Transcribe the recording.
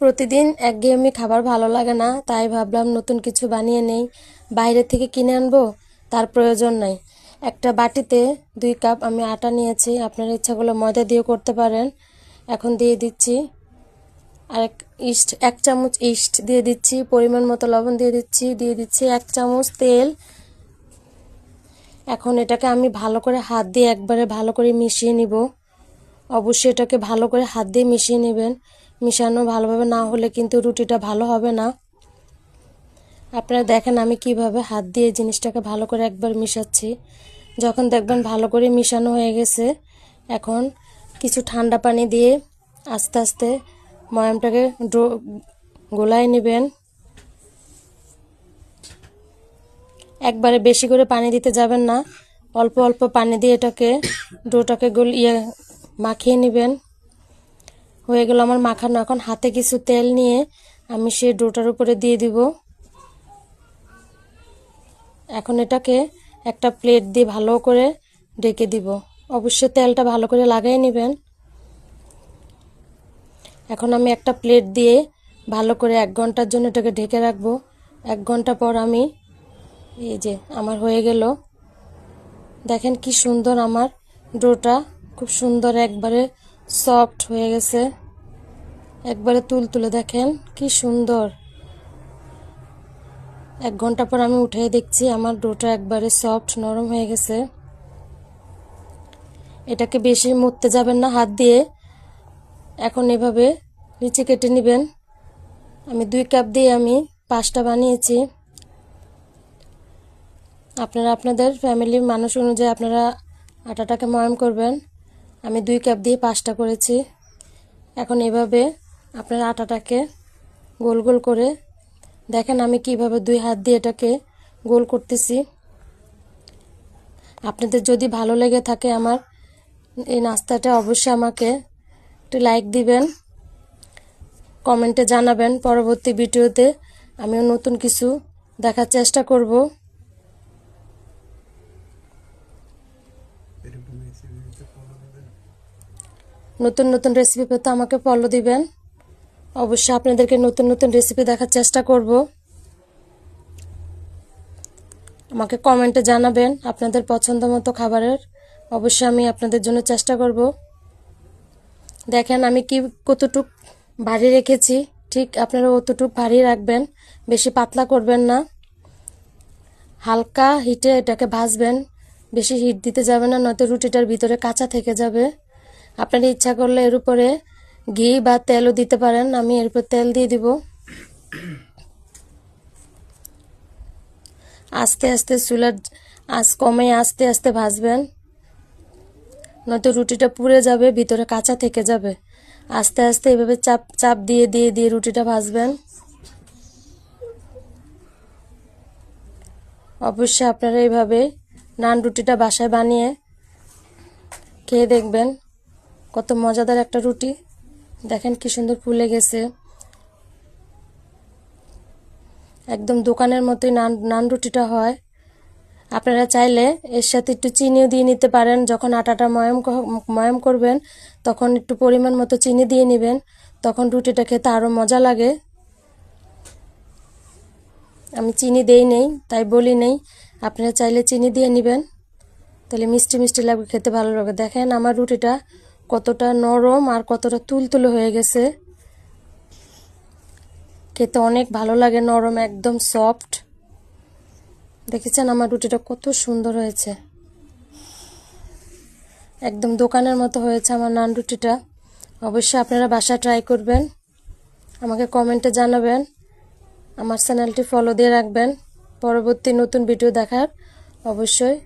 প্রতিদিন একঘেয়েমি খাবার ভালো লাগে না, তাই ভাবলাম নতুন কিছু বানিয়ে নেই। বাইরে থেকে কিনে আনব? তার প্রয়োজন নাই। একটা বাটিতে দুই কাপ আমি আটা নিয়েছি, আপনার ইচ্ছা করলে ময়দা দিয়ে করতে পারেন। এখন দিয়ে দিচ্ছি আর এক ইস্ট, এক চামচ ইস্ট দিয়ে দিচ্ছি, পরিমাণ মতো লবণ দিয়ে দিচ্ছি দিয়ে দিচ্ছি এক চামচ তেল। এখন এটাকে আমি ভালো করে হাত দিয়ে একবারে ভালো করে মিশিয়ে নিব। অবশ্যই এটাকে ভালো করে হাত দিয়ে মিশিয়ে নেবেন। মিশানো ভালোভাবে না হলে কিন্তু রুটিটা ভালো হবে না। আপনারা দেখেন আমি কীভাবে হাত দিয়ে জিনিসটাকে ভালো করে একবার মিশাচ্ছি। যখন দেখবেন ভালো করে মিশানো হয়ে গেছে, এখন কিছু ঠান্ডা পানি দিয়ে আস্তে আস্তে ময়ামটাকে গোলায় নেবেন। একবারে বেশি করে পানি দিতে যাবেন না। অল্প অল্প পানি দিয়ে এটাকে, ডোটাকে গোল ইয়ে মাখিয়ে নেবেন। হয়ে গেল আমার মাখানো। এখন হাতে কিছু তেল নিয়ে আমি সেই ডোটার উপরে দিয়ে দিব। এখন এটাকে একটা প্লেট দিয়ে ভালো করে ঢেকে দিব। অবশ্যই তেলটা ভালো করে লাগাই নেবেন। এখন আমি একটা প্লেট দিয়ে ভালো করে এক ঘণ্টার জন্য এটাকে ঢেকে রাখব। এক ঘণ্টা পর আমি এই যে আমার হয়ে গেল। দেখেন কি সুন্দর আমার ডোটা। খুব সুন্দর একবারে সফট হয়ে গেছে। একবারে তুল তুলে দেখেন, কি সুন্দর। এক ঘণ্টা পর আমি উঠে দেখছি আমার ডোটা একবারে সফট নরম হয়ে গেছে। এটাকে বেশি মুড়তে যাবেন না হাত দিয়ে। এখন এভাবে নিচে কেটে নেবেন। আমি দুই কাপ দিয়ে আমি পাঁচটা বানিয়েছি। আপনারা আপনাদের ফ্যামিলির মানুষ অনুযায়ী আপনারা আটাটাকে ময়াম করবেন। আমি দুই কাপ দিয়ে পাঁচটা করেছি। এখন এভাবে আপনার আটাটাকে গোল গোল করে দেখেন আমি কীভাবে দুই হাত দিয়ে এটাকে গোল করতেছি। আপনাদের যদি ভালো লেগে থাকে আমার এই নাস্তাটা অবশ্যই আমাকে একটু লাইক দিবেন কমেন্টে জানাবেন। পরবর্তী ভিডিওতে আমিও নতুন কিছু দেখার চেষ্টা করব। নতুন নতুন রেসিপি পেতে আমাকে ফলো দিবেন। অবশ্যই আপনাদেরকে নতুন নতুন রেসিপি দেখার চেষ্টা করব। আমাকে কমেন্টে জানাবেন আপনাদের পছন্দ মতো খাবারের। অবশ্যই আমি আপনাদের জন্য চেষ্টা করব। দেখেন আমি কি কতটুক ভারী রেখেছি, ঠিক আপনারা অতটুক ভারী রাখবেন, বেশি পাতলা করবেন না। হালকা হিটে এটাকে ভাজবেন, বেশি হিট দিতে যাবে না, নয়তো রুটিটার ভিতরে কাঁচা থেকে যাবে। আপনার ইচ্ছা করলে এর উপরে ঘি বা তেলও দিতে পারেন, আমি এর উপর তেল দিয়ে দিব। আস্তে আস্তে চুলার আঁচ কমে আস্তে আস্তে ভাজবেন। নয়তো রুটিটা পুড়ে যাবে, ভিতরে কাঁচা থেকে যাবে। আস্তে আস্তে এভাবে চাপ চাপ দিয়ে দিয়ে দিয়ে রুটিটা ভাজবেন। অবশ্যই আপনারা এইভাবে নান রুটিটা বাসায় বানিয়ে খেয়ে দেখবেন। কত মজাদার একটা রুটি। দেখেন কি সুন্দর ফুলে গেছে। একদম দোকানের মতোই নান নান রুটিটা হয়। আপনারা চাইলে এর সাথে একটু চিনিও দিয়ে নিতে পারেন। যখন আটাটা ময়াম ময়ম করবেন, তখন একটু পরিমাণ মতো চিনি দিয়ে নেবেন। তখন রুটিটা খেতে আরও মজা লাগে। আমি চিনি দেই নেই, তাই বলি নেই। আপনারা চাইলে চিনি দিয়ে নেবেন। তাহলে মিষ্টি মিষ্টি লাগবে খেতে ভালো লাগে। দেখেন আমার রুটিটা কতটা নরম আর কতটা তুলতুলে হয়ে গেছে। খেতে অনেক ভালো লাগে নরম, একদম সফট দেখেছেন আমার রুটিটা কত সুন্দর হয়েছে। একদম দোকানের মতো হয়েছে আমার নান রুটিটা। অবশ্যই আপনারা বাসা ট্রাই করবেন। আমাকে কমেন্টে জানাবেন। আমার চ্যানেলটি ফলো দিয়ে রাখবেন। পরবর্তী নতুন ভিডিও দেখার অবশ্যই